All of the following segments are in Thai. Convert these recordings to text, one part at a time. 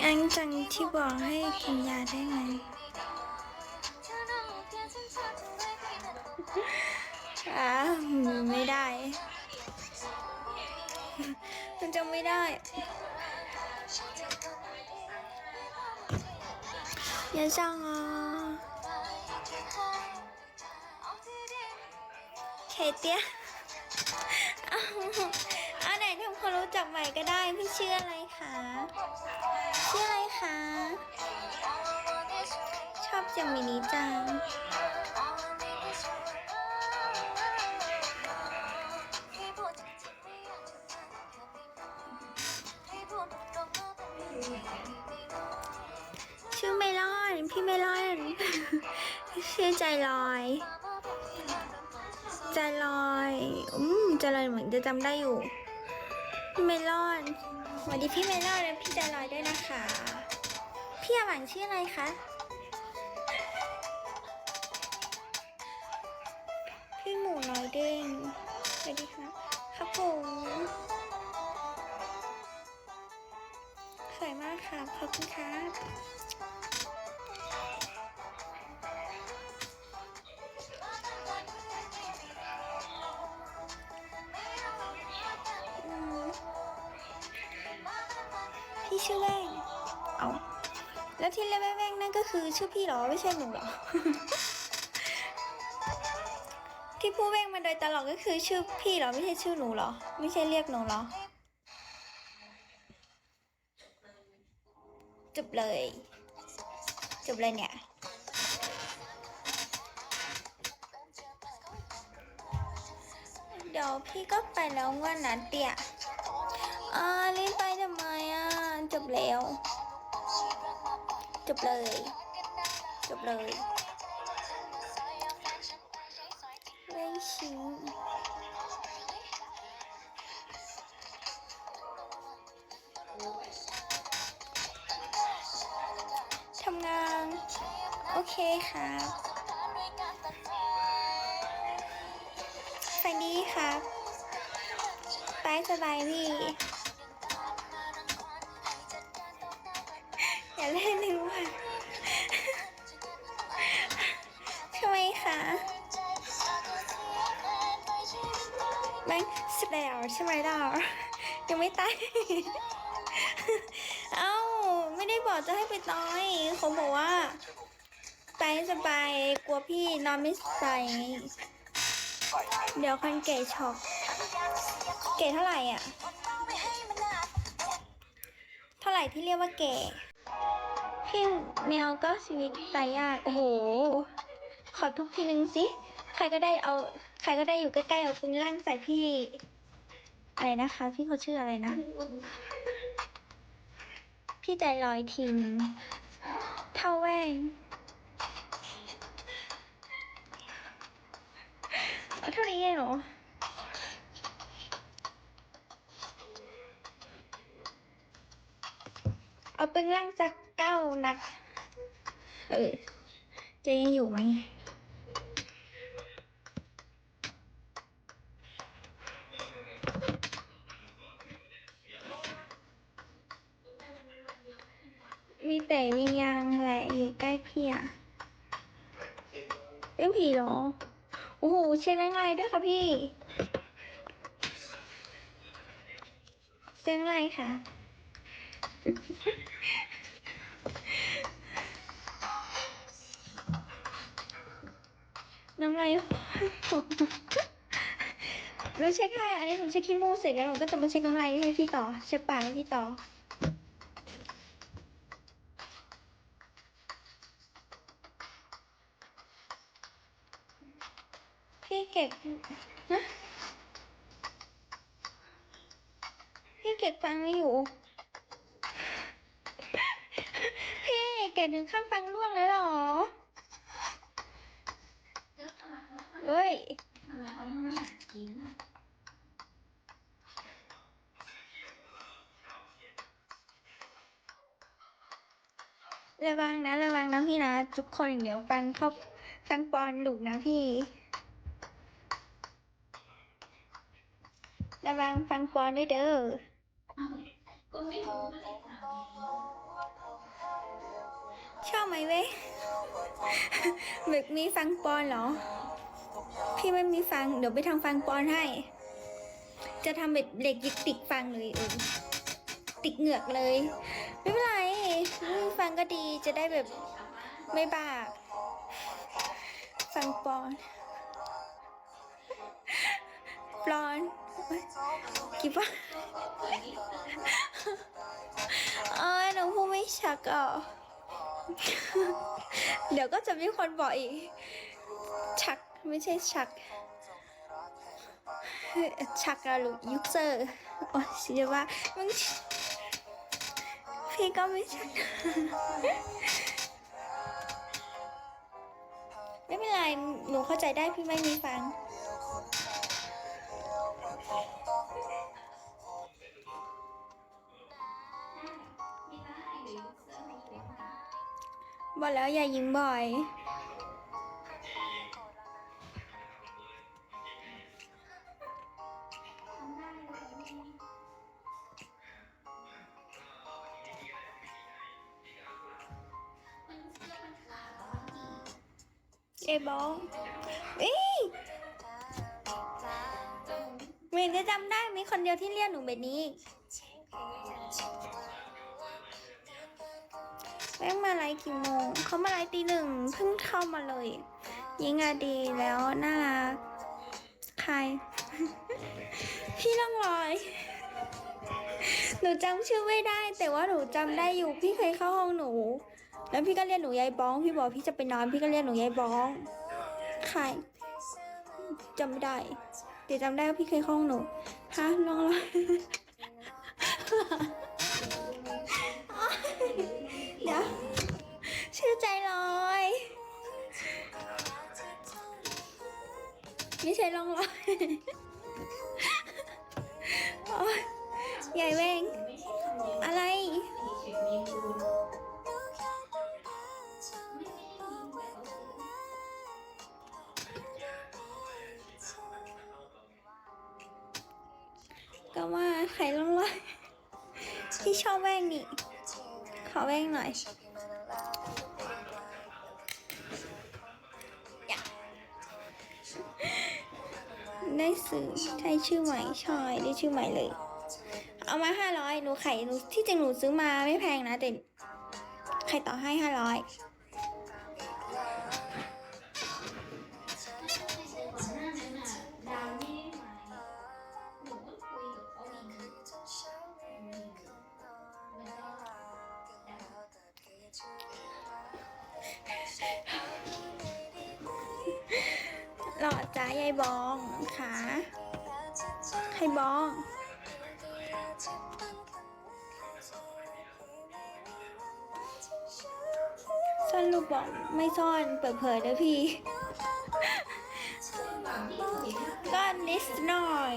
งั้นจังที่บอกให้กินยาได้ไหมอ่าไม่ได้ มันจะไม่ได้ อย่าจังอะเคเตียอ้าว อันรู้จักใหม่ก็ได้ พี่ชื่ออะไรคะชื่ออะไรคะชอบจังมินิจังชื่อเมลอนพี่เมลอนชื่อใจลอยใจลอย อืมใจลอยเหมือนจะจำได้อยู่ พี่เมลอนสวัสดีพี่เมลอนและพี่ใจลอยด้วยนะคะ พี่อาหวังชื่ออะไรคะพี่หมูน้อยเด้งสวัสดีค่ะครับผมสวยมากค่ะขอบคุณครับ ชื่อแว่งเอาแล้วที่เรียกว่าแว่งนั่นก็คือชื่อพี่เหรอไม่ใช่หนูเหรอ ที่พูดแว่งมาโดยตลอดก็คือชื่อพี่เหรอไม่ใช่ชื่อหนูเหรอ ไม่ใช่เรียกหนูเหรอจบเลยจบเลยเนี่ยเดี๋ยวพี่ก็ไปแล้วว่านะเตี่ยอ่ารีบไปทำไมอะจบ แล้ว จบเลย จบเลยเล่ชิงทำงาน โอเคครับฝันดีครับไปสบายพี่ อย่าเล่นหนึ่งวันทำไมคะแบงค์สิบแล้วใช่ไหมดาวยังไม่ตาย เอ้า ไม่ได้บอกจะให้ไปต่อยเขาบอกว่าไปสบายกลัวพี่นอนไม่ใส่เดี๋ยวคันเก๋ช็อกเก๋เท่าไหร่อะ เท่าไหร่ที่เรียกว่าเก๋ พี่แมวก็ชีวิตตายยากโอ้โห ขอทุกทีนึงสิ ใครก็ได้เอา ใครก็ได้อยู่ใกล้ๆเอาปืนลั่นใส่พี่ อะไรนะคะ พี่เขาชื่ออะไรนะ พี่ใจลอยทิงเท่าแว่งเอาเท่านี้เองเหรอเอาเป็นร่างสัก เก้านัดเออจะยังอยู่ไหมมีแต่วิญญาณแหละอยู่ใกล้พี่อะเป็นผีเหรอ โอ้โหเช็คแรงไงด้วยค่ะพี่เช็คอะไรคะ น้ำลายเราเช็คให้อันนี้หนูเช็คขี้มูกเสร็จแล้วหนูก็จะมาเช็คน้ำลายให้พี่ต่อเช็คปากให้พี่ต่อพี่เก็บนะพี่เก็บฟังไม่อยู่ พี่เก็บถึงข้ามฟังร่วงเลยเหรอ เฮ้ยระวังนะระวังนะพี่นะ ทุกคนเดี๋ยวฟังเขาฟังปอนหลุดนะพี่ ระวังฟังปอนด้วยเด้อชอบไหมเว้ย มึกมีฟังปอนเหรอ พี่ไม่มีฟัง เดี๋ยวไปทำฟังปอนให้ จะทำแบบเหล็กยึกติดฟังเลยเออติดเหงือกเลย ไม่เป็นไรไม่มีฟังก็ดีจะได้แบบไม่บ้าฟังปอนปอนกี่ว่าเออหนูพูดไม่ชักอะเดี๋ยวก็จะมีคนบอกอีกชัก ไม่ใช่ชัก ชักอะลูกยูเซอร์โอ้ยสิจะว่ามึงพี่ก็ไม่ชักไม่เป็นไร หนูเข้าใจได้พี่ไม่มีฟัง บอกแล้วอย่ายิงบ่อย บองอ้ยเมย์จะจำได้มีคนเดียวที่เรียกหนูแบบนี้แม่งมาไลฟ์กี่โมงเขามาไลฟ์ตีหนึ่งเพิ่งเข้ามาเลย ยิงอดีแล้วน่ารักใคร พี่ต้องรอย หนูจำชื่อไม่ได้ แต่ว่าหนูจำได้อยู่พี่เคยเข้าห้องหนู แล้วพี่ก็เรียกหนูยายบ้อง พี่บอกพี่จะไปนอน พี่ก็เรียกหนูยายบ้อง ใครจำไม่ได้แต่จำได้ว่าพี่เคยเข้าห้องหนูฮะน้องรอยเดี๋ยวชื่อใจลอยไม่ใช่ลองลอยโอ๊ยใหญ่เวงอะไร ก็ว่าใครลองลอยที่ชอบแว่งนี่ขอแว่งหน่อยได้สื่อใช้ชื่อใหม่ใช่ได้ชื่อใหม่เลย เอามาห้าร้อยหนูไข่หนูที่จริงหนูซื้อมาไม่แพงนะแต่ใครต่อให้ห้าร้อย จ้ายายบองค่ะใครบองซ่อนรูปบอกไม่ซ่อนเปิดเผยนะพี่ ก็นิดหน่อย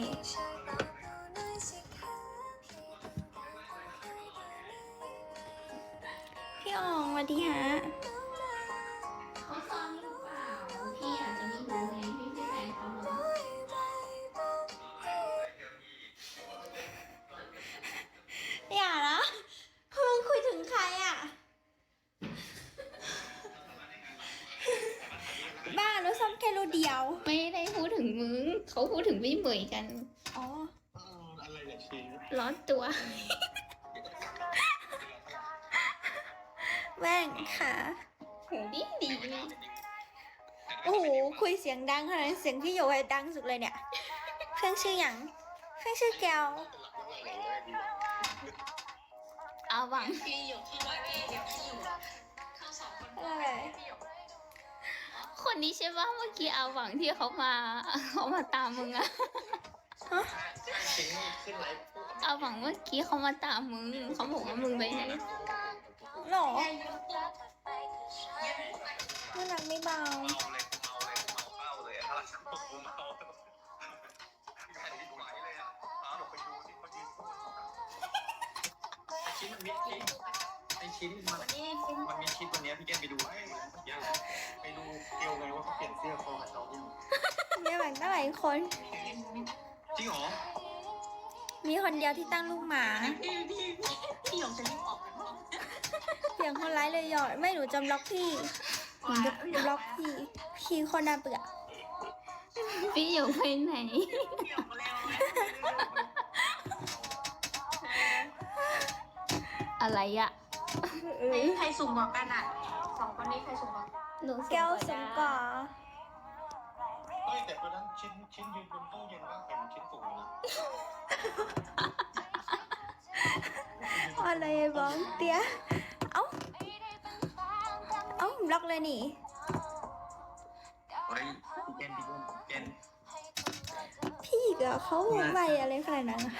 พี่อองสวัสดีฮะ เดียว ไม่ได้พูดถึงมึง เขาพูดถึงพี่เหมยกัน อ๋อ อืมอะไรเนี่ยชีสร้อนตัวแม่งค่ะ หูดีดีเลยโอ้โห คุยเสียงดังขนาดนี้เสียงพี่โยไอ้ดังสุดเลยเนี่ยเครื่องชื่ออย่างเครื่องชื่อแก้วอาหวังอะไร คนนี้ใช่ปะเมื่อกี้อาหวังที่เขามาเขามาตามมึงอะชิงขึ้นไลฟ์พูดอาหวังเมื่อกี้เขามาตามมึงเขาบอกว่ามึงไปไหนหรอน่ารักไม่เบาเมาเลยเมาเลยเมาเป้าเลยอะถ้าฉันบอกกูเมาแผ่นดินไหวเลยอะอ้าวเดี๋ยวไปดูสิเขายืนพูดไอชิ้นมันมิดชิ้นไอ ชิ้นมันมันมีชิ้นตัวเนี้ยพี่แกไปดูไอ้เนี้ยไปดูเกลไงว่าเขาเปลี่ยนเสื้อคอกับน้องยังเนี่ยแบ่งตั้งหลายคน จริงเหรอนมีคนเดียวที่ตั้งลูกหมาพี่พี่พี่พี่หยงจะรีบออกจากห้องเสียงคนร้ายเลยหยอดไม่หนูจำล็อกพี่หนูจะบล็อกพี่พี่คนน่าเบื่อพี่หยงไปไหนอะไรอะ เออใครสุ่มบอกกันอะสองคนนี้ใครสุ่มบอกหนูแก้วสมก่อเฮ้ยแต่ตัวนั้นชิ้นชิ้นยืนบนตู้เย็นมากเป็นชิ้นสูงนะอะไรบ้องเตี้ย เอ้า เอ้าบล็อกเลยนี่เฮ้ยพี่เจนพี่เจนเจนพี่กับเขาใบอะไรขนาดนั้นอะ